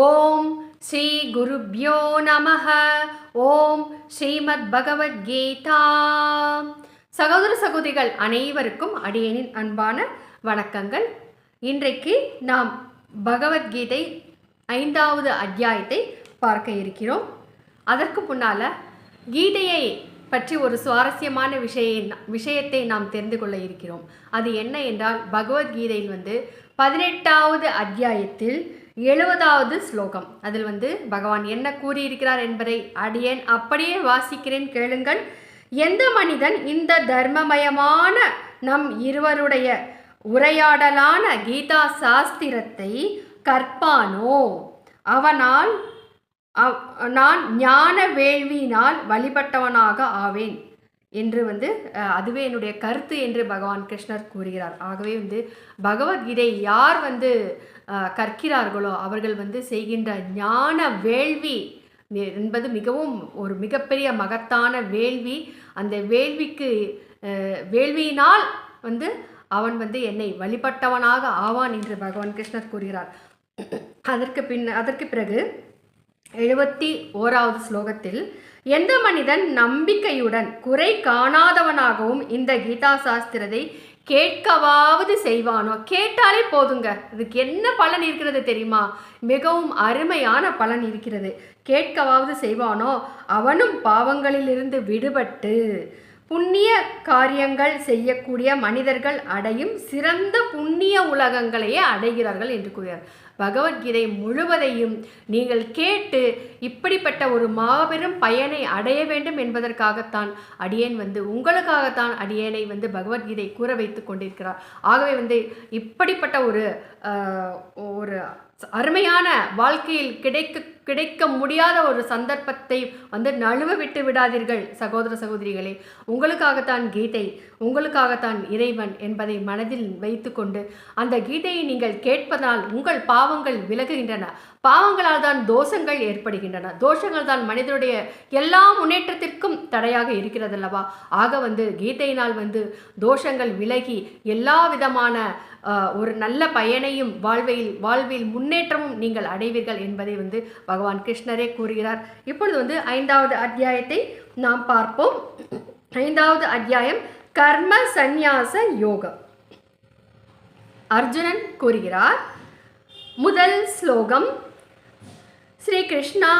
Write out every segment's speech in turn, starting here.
ஓம் ஸ்ரீ குருப்யோ நம ஓம் ஸ்ரீமத் பகவத்கீதா. சகோதர சகோதரிகள் அனைவருக்கும் அடியனின் அன்பான வணக்கங்கள். இன்றைக்கு நாம் பகவத்கீதை ஐந்தாவது அத்தியாயத்தை பார்க்க இருக்கிறோம். அதற்கு முன்னால் கீதையை பற்றி ஒரு சுவாரஸ்யமான விஷய விஷயத்தை நாம் தெரிந்து கொள்ள இருக்கிறோம். அது என்ன என்றால் பகவத்கீதையில் வந்து பதினெட்டாவது அத்தியாயத்தில் எழுபதாவது ஸ்லோகம். அதில் வந்து பகவான் என்ன கூறியிருக்கிறார் என்பதை அடியேன் அப்படியே வாசிக்கிறேன் கேளுங்கள். எந்த மனிதன் இந்த தர்மமயமான நம் இருவருடைய உரையாடலான கீதா சாஸ்திரத்தை கற்பானோ? அவனால் அவ்- நான் ஞான வேள்வியினால் வழிபட்டவனாக ஆவேன் என்று வந்து அதுவே என்னுடைய கருத்து என்று பகவான் கிருஷ்ணர் கூறுகிறார். ஆகவே வந்து பகவத்கீதை யார் வந்து கற்கிறார்களோ அவர்கள் வந்து செய்கின்ற ஞான வேள்வி என்பது மிகவும் ஒரு மிகப்பெரிய மகத்தான வேள்வி. அந்த வேள்விக்கு வேள்வியினால் வந்து அவன் வந்து என்னை வழிபட்டவனாக ஆவான் என்று பகவான் கிருஷ்ணர் கூறுகிறார். அதற்கு பின் அதற்கு பிறகு எழுபத்தி ஓராவது ஸ்லோகத்தில் எந்த மனிதன் நம்பிக்கையுடன் குறை காணாதவனாகவும் இந்த கீதா சாஸ்திரத்தை கேட்கவாவது செய்வானோ? கேட்டாலே போதுங்க. இதுக்கு என்ன பலன் இருக்கிறது தெரியுமா? மிகவும் அருமையான பலன் இருக்கிறது. கேட்கவாவது செய்வானோ? அவனும் பாவங்களிலிருந்து விடுபட்டு புண்ணிய காரியங்கள் செய்யக்கூடிய மனிதர்கள் அடையும் சிறந்த புண்ணிய உலகங்களையே அடைகிறார்கள் என்று கூறுகிறார். பகவத்கீதை முழுவதையும் நீங்கள் கேட்டு இப்படிப்பட்ட ஒரு மாபெரும் பயனை அடைய வேண்டும் என்பதற்காகத்தான் அடியேன் வந்து உங்களுக்காகத்தான் அடியேனை வந்து பகவத்கீதை கூற வைத்து கொண்டிருக்கிறார். ஆகவே வந்து இப்படிப்பட்ட ஒரு ஒரு அருமையான வாழ்க்கையில் கிடைக்க கிடைக்க முடியாத ஒரு சந்தர்ப்பத்தை வந்து நழுவ விட்டு விடாதீர்கள் சகோதர சகோதரிகளே. உங்களுக்காகத்தான் கீதை உங்களுக்காகத்தான் இறைவன் என்பதை மனதில் வைத்துக்கொண்டு அந்த கீதையை நீங்கள் கேட்பதால் உங்கள் பாவங்கள் விலகுகின்றன. பாவங்களால் தான் தோஷங்கள் ஏற்படுகின்றன. தோஷங்கள் தான் மனிதனுடைய எல்லா முன்னேற்றத்திற்கும் தடையாக இருக்கிறது அல்லவா ஆக வந்து கீதையினால் வந்து தோஷங்கள் விலகி எல்லா விதமான ஒரு நல்ல பயனையும் வாழ்வையில் வாழ்வில் முன்னேற்றமும் நீங்கள் அடைவீர்கள் என்பதை வந்து பகவான் கிருஷ்ணரே கூறுகிறார். இப்பொழுது வந்து ஐந்தாவது அத்தியாயத்தை நாம் பார்ப்போம். ஐந்தாவது அத்தியாயம் கர்ம சந்நியாச யோகம் அர்ஜுனன் கூறுகிறார் முதல் ஸ்லோகம் ஸ்ரீ கிருஷ்ணா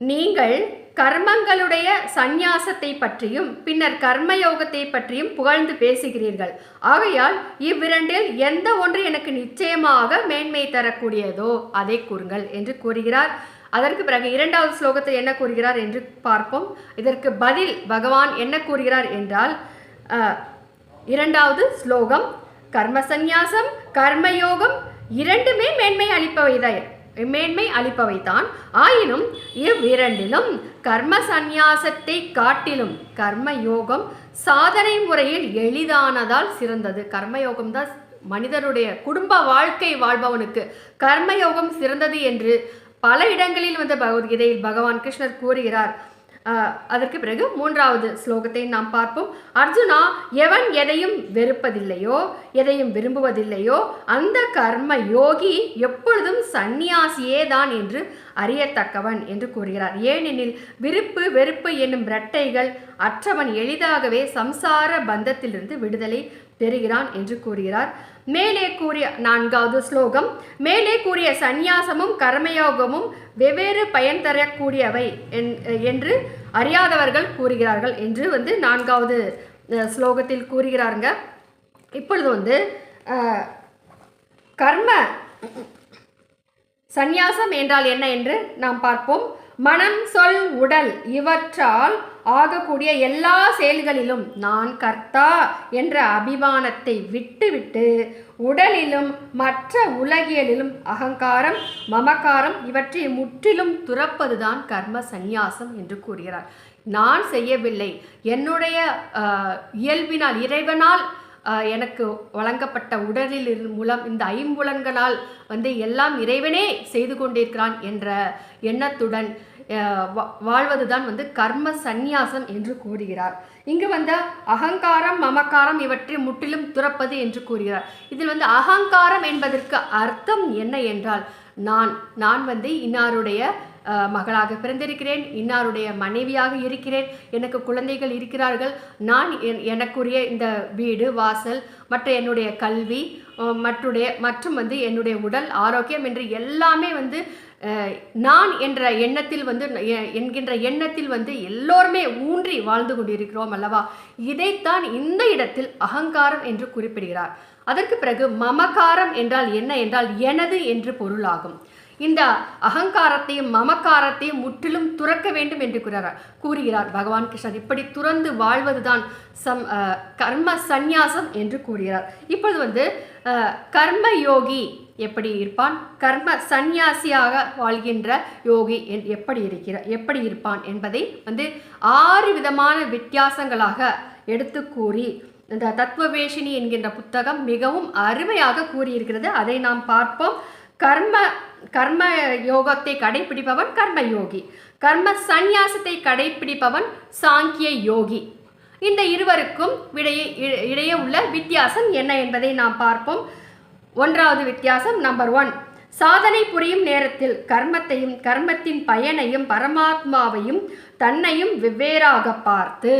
நீங்கள் கர்மங்களுடைய சந்நியாசத்தை பற்றியும் பின்னர் கர்மயோகத்தை பற்றியும் புகழ்ந்து பேசுகிறீர்கள். ஆகையால் இவ்விரண்டில் எந்த ஒன்று எனக்கு நிச்சயமாக மேன்மை தரக்கூடியதோ அதை கூறுங்கள் என்று கூறுகிறார். அதற்கு பிறகு இரண்டாவது ஸ்லோகத்தில் என்ன கூறுகிறார் என்று பார்ப்போம். இதற்கு பதில் பகவான் என்ன கூறுகிறார் என்றால் இரண்டாவது ஸ்லோகம் கர்ம சந்நியாசம் கர்மயோகம் இரண்டுமே மேன்மை அளிப்பவைதான் மேன்மை அளிப்பவைதான். ஆயினும் இவ்விரண்டிலும் கர்ம சந்நியாசத்தை காட்டிலும் கர்ம யோகம் சாதனை முறையில் எளிதானதால் சிறந்தது. கர்மயோகம் தான் மனிதனுடைய குடும்ப வாழ்க்கை வாழ்பவனுக்கு கர்மயோகம் சிறந்தது என்று பல இடங்களில் வந்து பகவத்கீதையில் பகவான் கிருஷ்ணர் கூறுகிறார். அதற்கு பிறகு மூன்றாவது ஸ்லோகத்தை நாம் பார்ப்போம். அர்ஜுனா எவன் எதையும் வெறுப்பதில்லையோ எதையும் விரும்புவதில்லையோ அந்த கர்ம யோகி எப்பொழுதும் சந்நியாசியே தான் என்று அறியத்தக்கவன் என்று கூறுகிறார். ஏனெனில் விருப்பு வெறுப்பு என்னும் இரட்டைகள் அற்றவன் எளிதாகவே சம்சார பந்தத்திலிருந்து விடுதலை பெறுகிறான் என்று கூறுகிறார். மேலே கூறிய நான்காவது ஸ்லோகம் மேலே கூறிய சந்நியாசமும் கர்மயோகமும் வெவ்வேறு பயன் தரக்கூடியவை என்- என்று அறியாதவர்கள் கூறுகிறார்கள் என்று வந்து நான்காவது ஸ்லோகத்தில் கூறுகிறாருங்க. இப்பொழுது வந்து கர்ம சந்நியாசம் என்றால் என்ன என்று நாம் பார்ப்போம். மனம் சொல் உடல் இவற்றால் ஆகக்கூடிய எல்லா செயல்களிலும் நான் கர்த்தா என்ற அபிமானத்தை விட்டுவிட்டு உடலிலும் மற்ற உலகியலிலும் அகங்காரம் மமகாரம் இவற்றை முற்றிலும் துறப்பதுதான் கர்ம சந்நியாசம் என்று கூறுகிறார். நான் செய்யவில்லை. என்னுடைய இயல்பினால் இறைவனால் எனக்கு வழங்கப்பட்ட உடலில் இரு- மூலம் இந்த ஐம்புலன்களால் வந்து எல்லாம் இறைவனே செய்து கொண்டிருக்கிறான் என்ற எண்ணத்துடன் வா- வாழ்வதுதான் வந்து கர்ம சந்நியாசம் என்று கூறுகிறார். இங்கு வந்த அகங்காரம் மமக்காரம் இவற்றை முற்றிலும் துறப்பது என்று கூறுகிறார். இதில் வந்து அகங்காரம் என்பதற்கு அர்த்தம் என்ன என்றால் நான் நான் வந்து இன்னாருடைய மகளாக பிறந்திருக்கிறேன் இன்னாருடைய மனைவியாக இருக்கிறேன் எனக்கு குழந்தைகள் இருக்கிறார்கள். நான் என்- எனக்குரிய இந்த வீடு வாசல் மற்ற என்னுடைய கல்வி மற்றுடைய மற்றும் வந்து என்னுடைய உடல் ஆரோக்கியம் என்று எல்லாமே வந்து நான் என்ற எண்ணத்தில் வந்து எ- என்கின்ற எண்ணத்தில் வந்து எல்லோருமே ஊன்றி வாழ்ந்து கொண்டிருக்கிறோம் அல்லவா? இதைத்தான் இந்த இடத்தில் அகங்காரம் என்று குறிப்பிடுகிறார். அதற்கு பிறகு மமகாரம் என்றால் என்ன? என்றால் எனது என்று பொருளாகும். இந்த அகங்காரத்தையும் மமக்காரத்தையும் முற்றிலும் துறக்க வேண்டும் என்று கூறுகிறார் கூறுகிறார். பகவான் கிருஷ்ணர் இப்படி துறந்து வாழ்வதுதான் சம் கர்ம சந்நியாசம் என்று கூறுகிறார். இப்பொழுது வந்து கர்ம யோகி எப்படி இருப்பான்? கர்ம சந்நியாசியாக வாழ்கின்ற யோகி என்- எப்படி இருக்கிற எப்படி இருப்பான் என்பதை வந்து ஆறு விதமான வித்தியாசங்களாக எடுத்து கூறி இந்த தத்துவவேஷினி என்கின்ற புத்தகம் மிகவும் அருமையாக கூறியிருக்கிறது. அதை நாம் பார்ப்போம். கர்ம கர்ம யோகத்தை கடைபிடிப்பவன் கர்ம யோகி கர்ம சந்நியாசத்தை கடைபிடிப்பவன் சாங்கிய யோகி. இந்த இருவருக்கும் இடையே இ- இடையே உள்ள வித்தியாசம் என்ன என்பதை நாம் பார்ப்போம். ஒன்றாவது வித்தியாசம் நம்பர் ஒன். சாதனை புரியும் நேரத்தில் கர்மத்தையும் கர்மத்தின் பயனையும் பரமாத்மாவையும் தன்னையும் வெவ்வேறாக பார்த்து.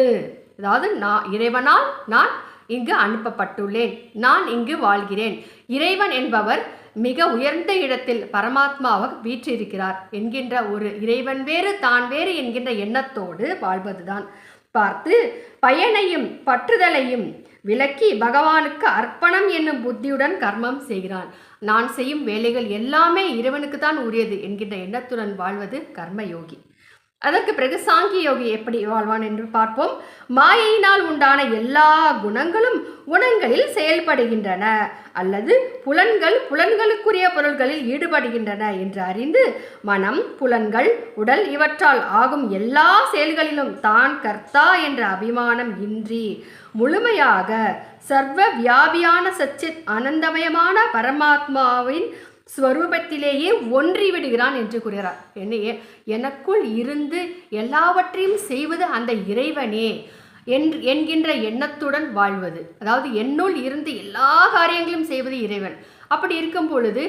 அதாவது நான் இறைவனால் நான் இங்கு அனுப்பப்பட்டுள்ளேன். நான் இங்கு வாழ்கிறேன். இறைவன் என்பவர் மிக உயர்ந்த இடத்தில் பரமாத்மாவாக வீற்றிருக்கிறார் என்கின்ற ஒரு இறைவன் வேறு தான் வேறு என்கின்ற எண்ணத்தோடு வாழ்வதுதான். பார்த்து பயனையும் பற்றுதலையும் விலக்கி பகவானுக்கு அர்ப்பணம் என்னும் புத்தியுடன் கர்மம் செய்கிறான். நான் செய்யும் வேலைகள் எல்லாமே இறைவனுக்கு தான் உரியது என்கின்ற எண்ணத்துடன் வாழ்வது கர்மயோகி. அதற்கு பிறகு சாங்கிய யோகி எப்படி வாழ்வான் என்று பார்ப்போம். மாயையினால் உண்டான எல்லா குணங்களும் குணங்களில் செயல்படுகின்றன. அல்லது புலன்கள் புலன்களுக்குரிய பொருள்களில் ஈடுபடுகின்றன என்று அறிந்து மனம் புலன்கள் உடல் இவற்றால் ஆகும் எல்லா செயல்களிலும் தான் கர்த்தா என்ற அபிமானம் இன்றி முழுமையாக சர்வ வியாபியான சச்சித் ஆனந்தமயமான பரமாத்மாவின் ஸ்வரூபத்திலேயே ஒன்றி விடுகிறான் என்று கூறுகிறார். என்னையே எனக்குள் இருந்து எல்லாவற்றையும் செய்வது அந்த இறைவனே என் என்கின்ற எண்ணத்துடன் வாழ்வது. அதாவது என்னுள் இருந்து எல்லா காரியங்களும் செய்வது இறைவன். அப்படி இருக்கும் பொழுது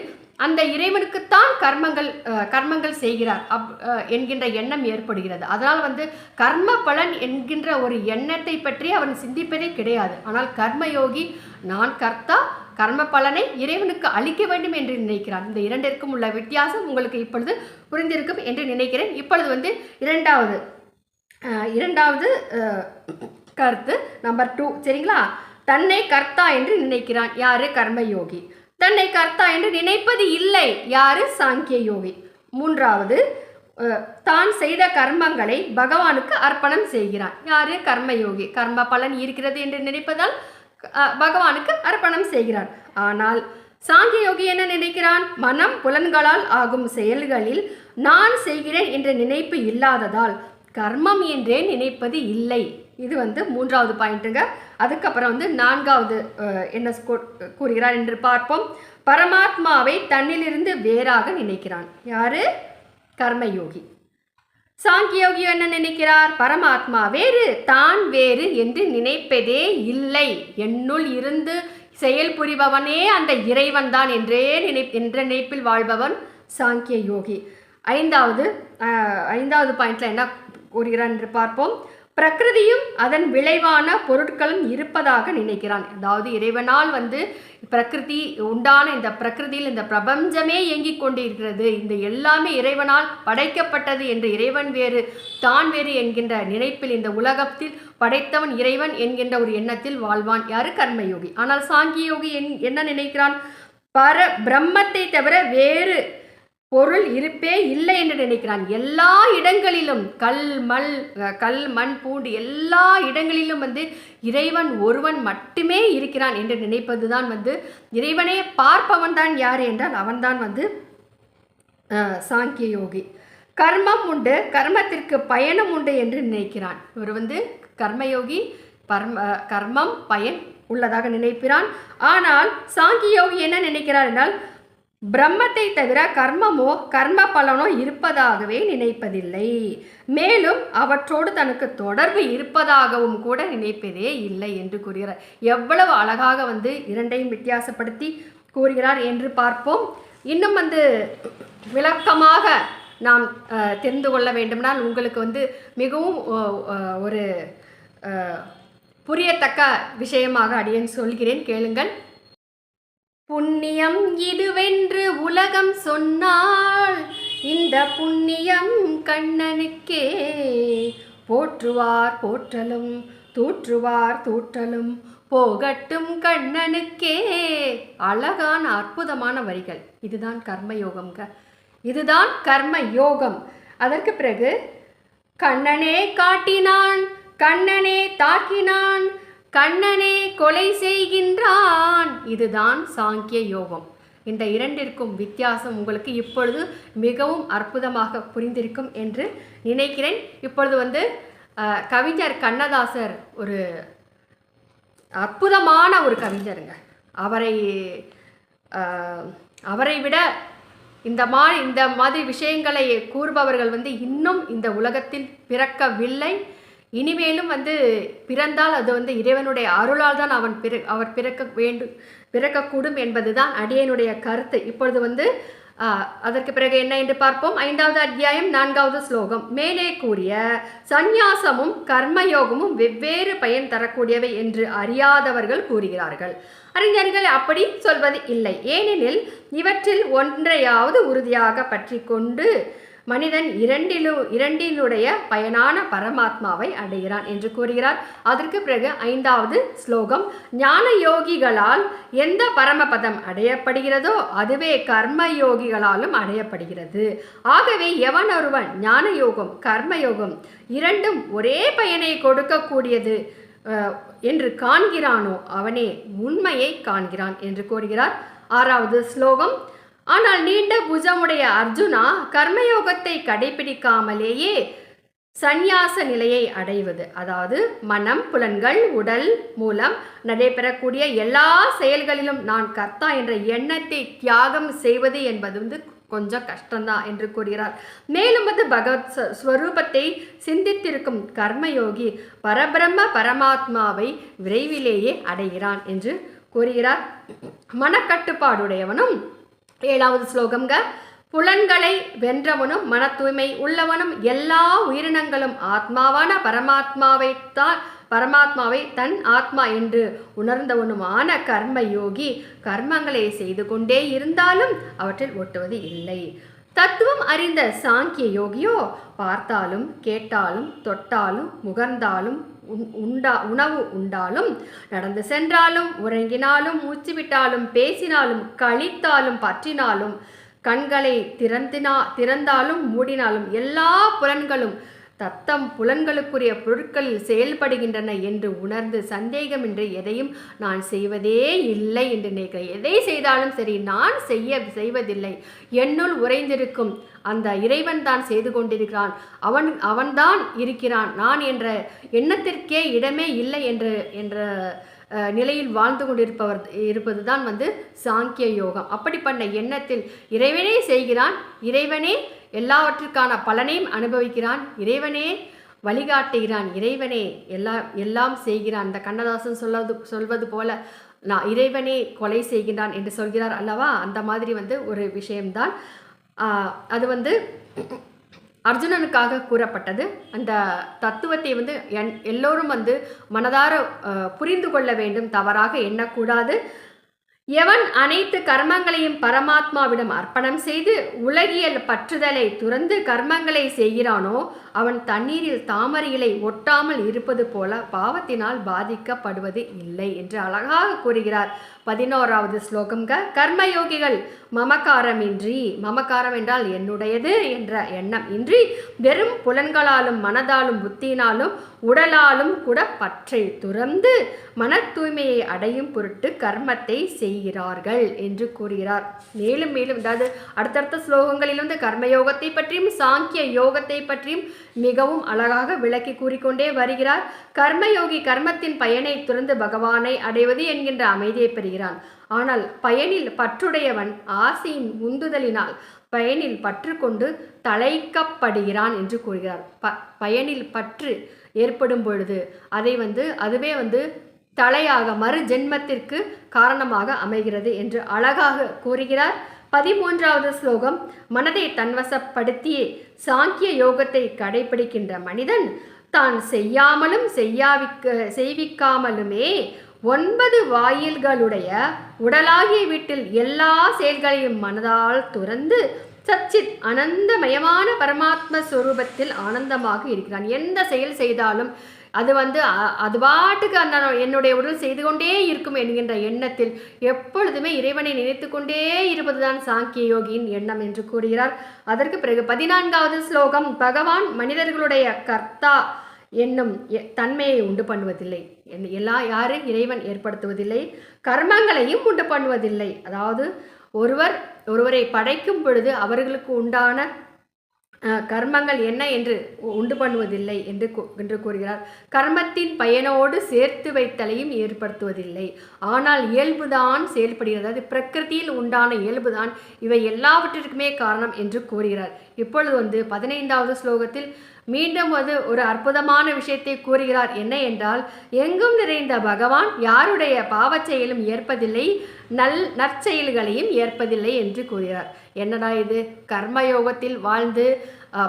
அந்த இறைவனுக்குத்தான் கர்மங்கள் கர்மங்கள் செய்கிறார். அப் என்கின்ற எண்ணம் ஏற்படுகிறது. அதனால் வந்து கர்ம பலன் என்கின்ற ஒரு எண்ணத்தை பற்றி அவன் சிந்திப்பதே கிடையாது. ஆனால் கர்மயோகி நான் கர்த்தா கர்ம பலனை இறைவனுக்கு அளிக்க வேண்டும் என்று நினைக்கிறான் இந்த இரண்டிற்கும் உள்ள வித்தியாசம் உங்களுக்கு இப்பொழுது புரிந்திருக்கும் என்று நினைக்கிறேன். இப்பொழுது வந்து இரண்டாவது இரண்டாவது கருத்து நம்பர் டூ சரிங்களா? தன்னை கர்த்தா என்று நினைக்கிறான். யாரு? கர்மயோகி. தன்னை கர்த்தா என்று நினைப்பது இல்லை. யாரு? சாங்கிய யோகி மூன்றாவது தான் செய்த கர்மங்களை பகவானுக்கு அர்ப்பணம் செய்கிறான். யாரு? கர்மயோகி. கர்ம பலன் இருக்கிறது என்று நினைப்பதால் பகவானுக்கு அர்ப்பணம் செய்கிறான். ஆனால் சாங்கிய யோகி என்ன நினைக்கிறான்? மனம் புலன்களால் ஆகும் செயல்களில் நான் செய்கிறேன் என்ற நினைப்பு இல்லாததால் கர்மம் என்றே நினைப்பது இல்லை. இது வந்து மூன்றாவது பாயிண்ட்டுங்க. அதுக்கப்புறம் வந்து நான்காவது என்ன கூறுகிறார் என்று பார்ப்போம். பரமாத்மாவை தன்னிலிருந்து வேறாக நினைக்கிறான். யாரு? கர்மயோகி. சாங்கியோகி என்ன நினைக்கிறார்? பரமாத்மா வேறு தான் வேறு என்று நினைப்பதே இல்லை. என்னுள் இருந்து செயல் புரிபவனே அந்த இறைவன் தான் என்றே நினை என்ற நினைப்பில் வாழ்பவன் சாங்கிய யோகி ஐந்தாவது அஹ், ஐந்தாவது பாயிண்ட்ல என்ன கூறுகிறான் என்று பார்ப்போம். பிரகிருதியும் அதன் விளைவான பொருட்களும் இருப்பதாக நினைக்கிறான். அதாவது இறைவனால் வந்து பிரகிருதி உண்டான இந்த பிரகிருதியில் இந்த பிரபஞ்சமே இயங்கிக் கொண்டிருக்கிறது. இந்த எல்லாமே இறைவனால் படைக்கப்பட்டது என்று இறைவன் வேறு தான் வேறு என்கின்ற நினைப்பில் இந்த உலகத்தில் படைத்தவன் இறைவன் என்கின்ற ஒரு எண்ணத்தில் வாழ்வான். யாரு? கர்மயோகி. ஆனால் சாங்கியோகி என் என்ன நினைக்கிறான்? பர பிரம்மத்தை தவிர வேறு பொருள் இருப்பே இல்லை என்று நினைக்கிறான். எல்லா இடங்களிலும் கல் மல் கல் மண் பூண்டு எல்லா இடங்களிலும் வந்து இறைவன் ஒருவன் மட்டுமே இருக்கிறான் என்று நினைப்பதுதான் வந்து இறைவனை பார்ப்பவன் தான் யார் என்றால் அவன்தான் வந்து சாங்கிய யோகி கர்மம் உண்டு கர்மத்திற்கு பயணம் உண்டு என்று நினைக்கிறான். இவர் வந்து கர்மயோகி பர்ம கர்மம் பயன் உள்ளதாக நினைக்கிறான். ஆனால் சாங்கிய யோகி என்ன நினைக்கிறார் என்றால் பிரம்மத்தை தவிர கர்மமோ கர்ம பலனோ இருப்பதாகவே நினைப்பதில்லை. மேலும் அவற்றோடு தனக்கு தொடர்பு இருப்பதாகவும் கூட நினைப்பதே இல்லை என்று கூறுகிறார். எவ்வளவு அழகாக வந்து இரண்டையும் வித்தியாசப்படுத்தி கூறுகிறார் என்று பார்ப்போம். இன்னும் வந்து விளக்கமாக நாம் தெரிந்து கொள்ள வேண்டும்னால் உங்களுக்கு வந்து மிகவும் ஒரு புரியத்தக்க விஷயமாக அடியேன் சொல்கிறேன். கேளுங்கள். புண்ணியம் இதுவென்று உலகம் சொன்னால் இந்த புண்ணியம் கண்ணனுக்கே. போற்றுவார் போற்றலும் தூற்றுவார் தூற்றலும் போகட்டும் கண்ணனுக்கே. அழகான அற்புதமான வரிகள். இதுதான் கர்மயோகம்ங்க. இதுதான் கர்ம யோகம் அதற்கு பிறகு கண்ணனே காட்டினான் கண்ணனே தாக்கினான் கண்ணனே கொலை செய்கின்றான். இதுதான் சாங்கிய யோகம். இந்த இரண்டிற்கும் வித்தியாசம் உங்களுக்கு இப்பொழுது மிகவும் அற்புதமாக புரிந்திருக்கும் என்று நினைக்கிறேன். இப்பொழுது வந்து கவிஞர் கண்ணதாசர் ஒரு அற்புதமான ஒரு கவிஞருங்க. அவரை அவரை விட இந்த மா இந்த மாதிரி விஷயங்களை கூறுபவர்கள் வந்து இன்னும் இந்த உலகத்தில் பிறக்கவில்லை. இனிமேலும் வந்து பிறந்தால் அது வந்து இறைவனுடைய அருளால் தான் அவன் பிற அவர் பிறக்க வேண்டும் பிறக்கக்கூடும் என்பதுதான் அடியனுடைய கருத்து. இப்பொழுது வந்து அதற்கு பிறகு என்ன என்று பார்ப்போம். ஐந்தாவது அத்தியாயம் நான்காவது ஸ்லோகம். மேலே கூறிய சந்நியாசமும் கர்மயோகமும் வெவ்வேறு பயன் தரக்கூடியவை என்று அறியாதவர்கள் கூறுகிறார்கள். அறிஞர்கள் அப்படி சொல்வது இல்லை. ஏனெனில் இவற்றில் ஒன்றையாவது உறுதியாக பற்றி கொண்டு மனிதன் இரண்டிலு இரண்டினுடைய பயனான பரமாத்மாவை அடைகிறான் என்று கூறுகிறார். அதற்கு பிறகு ஐந்தாவது ஸ்லோகம் ஞான யோகிகளால் எந்த பரமபதம் அடையப்படுகிறதோ அதுவே கர்ம யோகிகளாலும் அடையப்படுகிறது. ஆகவே எவன் ஒருவன் ஞான யோகம் கர்மயோகம் இரண்டும் ஒரே பயனை கொடுக்கக்கூடியது என்று காண்கிறானோ அவனே உண்மையை காண்கிறான் என்று கூறுகிறார். ஆறாவது ஸ்லோகம் ஆனால் நீண்ட புஜமுடைய அர்ஜுனா கர்மயோகத்தை கடைபிடிக்காமலேயே சந்நியாச நிலையை அடைவது. அதாவது மனம் புலன்கள் உடல் மூலம் நடைபெறக்கூடிய எல்லா செயல்களிலும் நான் கர்த்தா என்ற எண்ணத்தை தியாகம் செய்வது என்பது வந்து கொஞ்சம் கஷ்டம்தான் என்று கூறுகிறார். மேலும் வந்து பகவத் ஸ்வரூபத்தை சிந்தித்திருக்கும் கர்மயோகி பரபிரம்ம பரமாத்மாவை விரைவிலேயே அடைகிறான் என்று கூறுகிறார். மனக்கட்டுப்பாடுடையவனும் ஏழாவது ஸ்லோகம்ங்க. புலன்களை வென்றவனும் மன தூய்மை உள்ளவனும் எல்லா உயிரினங்களும் ஆத்மாவான பரமாத்மாவை தான் பரமாத்மாவை தன் ஆத்மா என்று உணர்ந்தவனுமான கர்ம யோகி கர்மங்களை செய்து கொண்டே இருந்தாலும் அவற்றில் ஒட்டுவது இல்லை. தத்துவம் அறிந்த சாங்கிய யோகியோ பார்த்தாலும் கேட்டாலும் தொட்டாலும் முகர்ந்தாலும் உண்டா உணவு உண்டாலும் நடந்து சென்றாலும் உறங்கினாலும் மூச்சு விட்டாலும் பேசினாலும் கழித்தாலும் பற்றினாலும் கண்களை திறந்தினா திறந்தாலும் மூடினாலும் எல்லா புலன்களும் தத்தம் புலன்களுக்குரிய பொருட்களில் செயல்படுகின்றன என்று உணர்ந்து சந்தேகமின்றி எதையும் நான் செய்வதே இல்லை என்று நினைக்கிறேன். எதை செய்தாலும் சரி நான் செய்ய செய்வதில்லை. என்னுள் உறைந்திருக்கும் அந்த இறைவன் தான் செய்து கொண்டிருக்கிறான். அவன் அவன்தான் இருக்கிறான். நான் என்ற எண்ணத்திற்கே இடமே இல்லை என்று என்ற நிலையில் வாழ்ந்து கொண்டிருப்பவர் இருப்பது தான் வந்து சாங்கிய யோகம். அப்படி பண்ண எண்ணத்தில் இறைவனே செய்கிறான். இறைவனே எல்லாவற்றிற்கான பலனையும் அனுபவிக்கிறான் இறைவனே வழிகாட்டுகிறான். இறைவனே எல்லா எல்லாம் செய்கிறான். இந்த கண்ணதாசன் சொல்லது சொல்வது போல நான் இறைவனே கொலை செய்கின்றான் என்று சொல்கிறார் அல்லவா? அந்த மாதிரி வந்து ஒரு விஷயம்தான். அது வந்து அர்ஜுனனுக்காக கூறப்பட்டது. அந்த தத்துவத்தை வந்து என் எல்லோரும் வந்து மனதார புரிந்து கொள்ள வேண்டும். தவறாக எண்ணக்கூடாது. எவன் அனைத்து கர்மங்களையும் பரமாத்மாவிடம் அர்ப்பணம் செய்து உலகியல் பற்றுதலை துறந்து கர்மங்களை செய்கிறானோ அவன் தண்ணீரில் தாமரை இலை ஒட்டாமல் இருப்பது போல பாவத்தினால் பாதிக்கப்படுவது இல்லை என்று அழகாக கூறுகிறார். பதினோராவது ஸ்லோகம்க கர்மயோகிகள் மமக்காரமின்றி மமகாரம் என்றால் என்னுடையது என்ற எண்ணம் இன்றி வெறும் புலன்களாலும் மனதாலும் புத்தியினாலும் உடலாலும் கூட பற்றை துறந்து மன தூய்மையை அடையும் பொருட்டு கர்மத்தை செய்கிறார்கள் என்று கூறுகிறார். மேலும் மேலும் அதாவது அடுத்தடுத்த ஸ்லோகங்களில் வந்து கர்மயோகத்தை பற்றியும் சாங்கிய யோகத்தை பற்றியும் மிகவும் அழகாக விளக்கி கூறிக்கொண்டே வருகிறார். கர்மயோகி கர்மத்தின் பயனை துறந்து பகவானை அடைவது என்கின்ற அமைதியை பெறுகிறான். ஆனால் பயனில் பற்றுடையவன் ஆசையின் உந்துதலினால் பயனில் பற்று கொண்டு தலைக்கப்படுகிறான் என்று கூறுகிறார். ப பயனில் பற்று ஏற்படும் பொழுது அதை வந்து அதுவே வந்து தலையாக மறு ஜென்மத்திற்கு காரணமாக அமைகிறது என்று அழகாக கூறுகிறார். பதிமூன்றாவது ஸ்லோகம் மனதை தன்வசப்படுத்தியே சாங்கிய யோகத்தை கடைபிடிக்கின்ற மனிதன் தான் செய்யாமலும் செய்யாவிக்க செய்விக்காமலுமே ஒன்பது வாயில்களுடைய உடலாகிய வீட்டில் எல்லா செயல்களையும் மனதால் துறந்து சச்சித் அனந்தமயமான பரமாத்ம ஸ்வரூபத்தில் ஆனந்தமாக இருக்கிறான். எந்த செயல் செய்தாலும் அது வந்து அ- அது பாட்டுக்கு அந்த என்னுடைய உடல் செய்து கொண்டே இருக்கும் என்கின்ற எண்ணத்தில் எப்பொழுதுமே இறைவனை நினைத்து கொண்டே இருப்பதுதான் சாங்கிய யோகியின் எண்ணம் என்று கூறுகிறார். அதற்கு பிறகு பதினான்காவது ஸ்லோகம் பகவான் மனிதர்களுடைய கர்த்தா என்னும் எ- தன்மையை உண்டு பண்ணுவதில்லை. என்- எல்லா யாரும் இறைவன் ஏற்படுத்துவதில்லை கர்மங்களையும் உண்டு பண்ணுவதில்லை. அதாவது ஒருவர் ஒருவரை படைக்கும் பொழுது அவர்களுக்கு உண்டான கர்மங்கள் என்ன என்று உ- உண்டு பண்ணுவதில்லை என்று கூ- என்று கூறுகிறார். கர்மத்தின் பயனோடு சேர்த்து வைத்தலையும் ஏற்படுத்துவதில்லை. ஆனால் இயல்புதான் செயல்படுகிறது. அதாவது பிரகிருதியில் உண்டான இயல்புதான் இவை எல்லாவற்றிற்குமே காரணம் என்று கூறுகிறார். இப்பொழுது வந்து பதினைந்தாவது ஸ்லோகத்தில் மீண்டும் அது ஒரு அற்புதமான விஷயத்தை கூறுகிறார். என்ன என்றால் எங்கும் நிறைந்த பகவான் யாருடைய பாவச் செயலும் ஏற்பதில்லை நல் நற்செயல்களையும் ஏற்பதில்லை என்று கூறுகிறார். என்னடா இது? கர்மயோகத்தில் வாழ்ந்து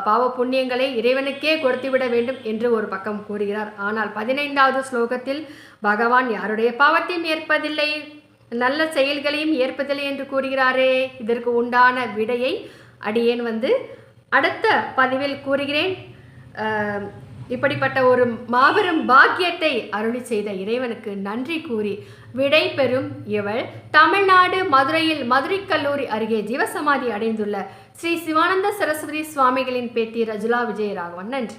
பாவ புண்ணியங்களை இறைவனுக்கே கொடுத்துவிட வேண்டும் என்று ஒரு பக்கம் கூறுகிறார். ஆனால் பதினைந்தாவது ஸ்லோகத்தில் பகவான் யாருடைய பாவத்தையும் ஏற்பதில்லை நல்ல செயல்களையும் ஏற்பதில்லை என்று கூறுகிறாரே இதற்கு உண்டான விடையை அடியேன் வந்து அடுத்த பதிவில் கூறுகிறேன். இப்படிப்பட்ட ஒரு மாபெரும் பாக்கியத்தை அருளி செய்த இறைவனுக்கு நன்றி கூறி விடை பெறும் இவள். தமிழ்நாடு மதுரையில் மதுரை கல்லூரி அருகே ஜீவசமாதி அடைந்துள்ள ஸ்ரீ சிவானந்த சரஸ்வதி சுவாமிகளின் பேத்தி ரஜுலா விஜயராகவன். நன்றி.